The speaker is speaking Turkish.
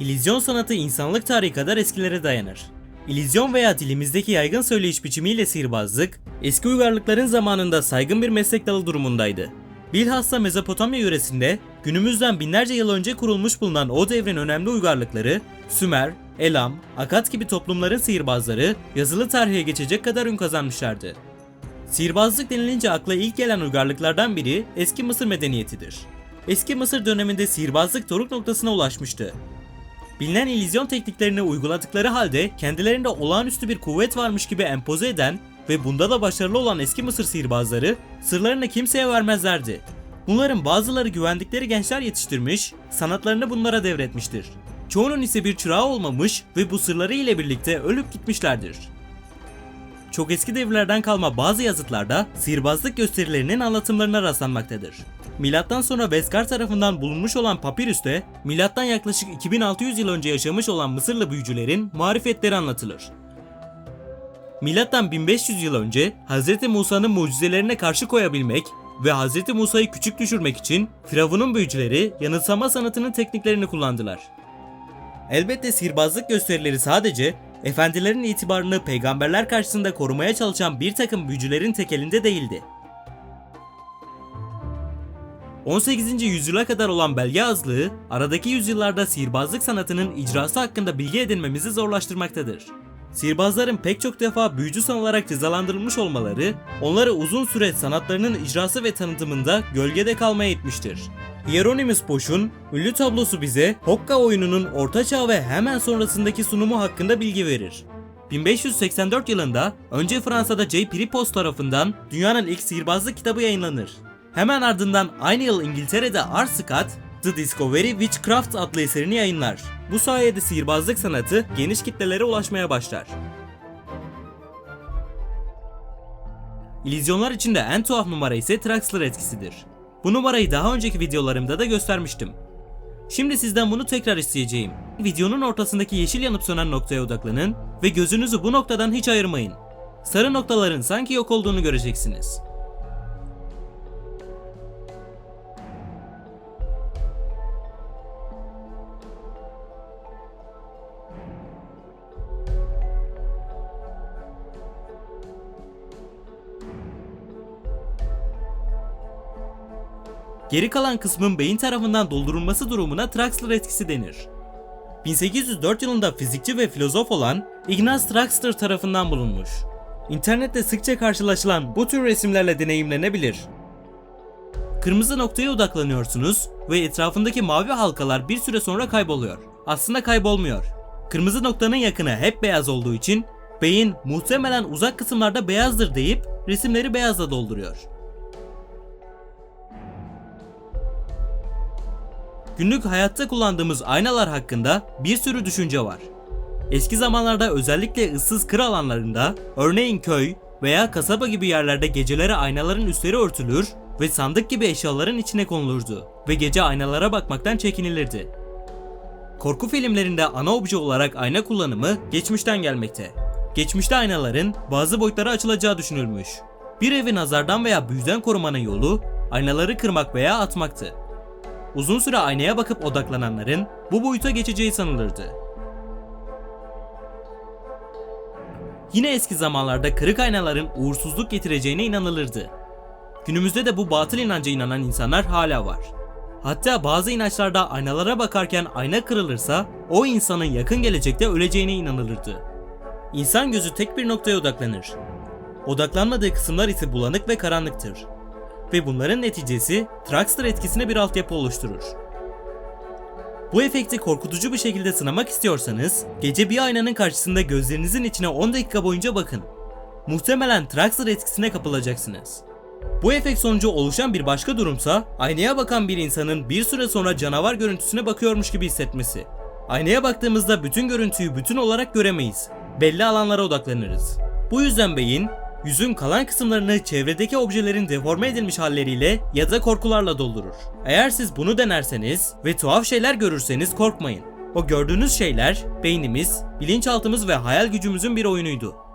İllüzyon sanatı insanlık tarihi kadar eskilere dayanır. İllüzyon veya dilimizdeki yaygın söyleyiş biçimiyle sihirbazlık, eski uygarlıkların zamanında saygın bir meslek dalı durumundaydı. Bilhassa Mezopotamya yöresinde günümüzden binlerce yıl önce kurulmuş bulunan o devrin önemli uygarlıkları, Sümer, Elam, Akat gibi toplumların sihirbazları yazılı tarihe geçecek kadar ün kazanmışlardı. Sihirbazlık denilince akla ilk gelen uygarlıklardan biri eski Mısır medeniyetidir. Eski Mısır döneminde sihirbazlık doruk noktasına ulaşmıştı. Bilinen illüzyon tekniklerini uyguladıkları halde kendilerinde olağanüstü bir kuvvet varmış gibi empoze eden ve bunda da başarılı olan eski Mısır sihirbazları sırlarını kimseye vermezlerdi. Bunların bazıları güvendikleri gençler yetiştirmiş, sanatlarını bunlara devretmiştir. Çoğunun ise bir çırağı olmamış ve bu sırları ile birlikte ölüp gitmişlerdir. Çok eski devirlerden kalma bazı yazıtlarda sihirbazlık gösterilerinin anlatımlarına rastlanmaktadır. Milattan sonra Beskar tarafından bulunmuş olan papirüste, milattan yaklaşık 2600 yıl önce yaşamış olan Mısırlı büyücülerin marifetleri anlatılır. Milattan 1500 yıl önce Hz. Musa'nın mucizelerine karşı koyabilmek ve Hz. Musa'yı küçük düşürmek için Firavun'un büyücüleri yanılsama sanatının tekniklerini kullandılar. Elbette sihirbazlık gösterileri sadece efendilerin itibarını peygamberler karşısında korumaya çalışan bir takım büyücülerin tekelinde değildi. 18. yüzyıla kadar olan belge azlığı, aradaki yüzyıllarda sihirbazlık sanatının icrası hakkında bilgi edinmemizi zorlaştırmaktadır. Sihirbazların pek çok defa büyücü sanılarak cezalandırılmış olmaları, onları uzun süre sanatlarının icrası ve tanıtımında gölgede kalmaya itmiştir. Hieronymus Bosch'un ünlü tablosu bize Hokka oyununun Orta Çağ ve hemen sonrasındaki sunumu hakkında bilgi verir. 1584 yılında önce Fransa'da J. Pripos tarafından dünyanın ilk sihirbazlık kitabı yayınlanır. Hemen ardından aynı yıl İngiltere'de R. Scott, The Discovery Witchcraft adlı eserini yayınlar. Bu sayede sihirbazlık sanatı geniş kitlelere ulaşmaya başlar. İllüzyonlar içinde en tuhaf numara ise Traxler etkisidir. Bu numarayı daha önceki videolarımda da göstermiştim. Şimdi sizden bunu tekrar isteyeceğim. Videonun ortasındaki yeşil yanıp sönen noktaya odaklanın ve gözünüzü bu noktadan hiç ayırmayın. Sarı noktaların sanki yok olduğunu göreceksiniz. Geri kalan kısmın beyin tarafından doldurulması durumuna Traxler etkisi denir. 1804 yılında fizikçi ve filozof olan Ignaz Traxler tarafından bulunmuş. İnternette sıkça karşılaşılan bu tür resimlerle deneyimlenebilir. Kırmızı noktaya odaklanıyorsunuz ve etrafındaki mavi halkalar bir süre sonra kayboluyor. Aslında kaybolmuyor. Kırmızı noktanın yakını hep beyaz olduğu için beyin muhtemelen uzak kısımlarda beyazdır deyip resimleri beyazla dolduruyor. Günlük hayatta kullandığımız aynalar hakkında bir sürü düşünce var. Eski zamanlarda özellikle ıssız kır alanlarında, örneğin köy veya kasaba gibi yerlerde gecelere aynaların üstleri örtülür ve sandık gibi eşyaların içine konulurdu ve gece aynalara bakmaktan çekinilirdi. Korku filmlerinde ana obje olarak ayna kullanımı geçmişten gelmekte. Geçmişte aynaların bazı boyutlara açılacağı düşünülmüş. Bir evi nazardan veya büyüden korumanın yolu aynaları kırmak veya atmaktı. Uzun süre aynaya bakıp odaklananların bu boyuta geçeceği sanılırdı. Yine eski zamanlarda kırık aynaların uğursuzluk getireceğine inanılırdı. Günümüzde de bu batıl inanca inanan insanlar hala var. Hatta bazı inançlarda aynalara bakarken ayna kırılırsa o insanın yakın gelecekte öleceğine inanılırdı. İnsan gözü tek bir noktaya odaklanır. Odaklanmadığı kısımlar ise bulanık ve karanlıktır ve bunların neticesi Traxler etkisine bir altyapı oluşturur. Bu efekti korkutucu bir şekilde sınamak istiyorsanız, gece bir aynanın karşısında gözlerinizin içine 10 dakika boyunca bakın. Muhtemelen Traxler etkisine kapılacaksınız. Bu efekt sonucu oluşan bir başka durumsa, aynaya bakan bir insanın bir süre sonra canavar görüntüsüne bakıyormuş gibi hissetmesi. Aynaya baktığımızda bütün görüntüyü bütün olarak göremeyiz. Belli alanlara odaklanırız. Bu yüzden beyin, yüzün kalan kısımlarını çevredeki objelerin deforme edilmiş halleriyle ya da korkularla doldurur. Eğer siz bunu denerseniz ve tuhaf şeyler görürseniz korkmayın. O gördüğünüz şeyler beynimiz, bilinçaltımız ve hayal gücümüzün bir oyunuydu.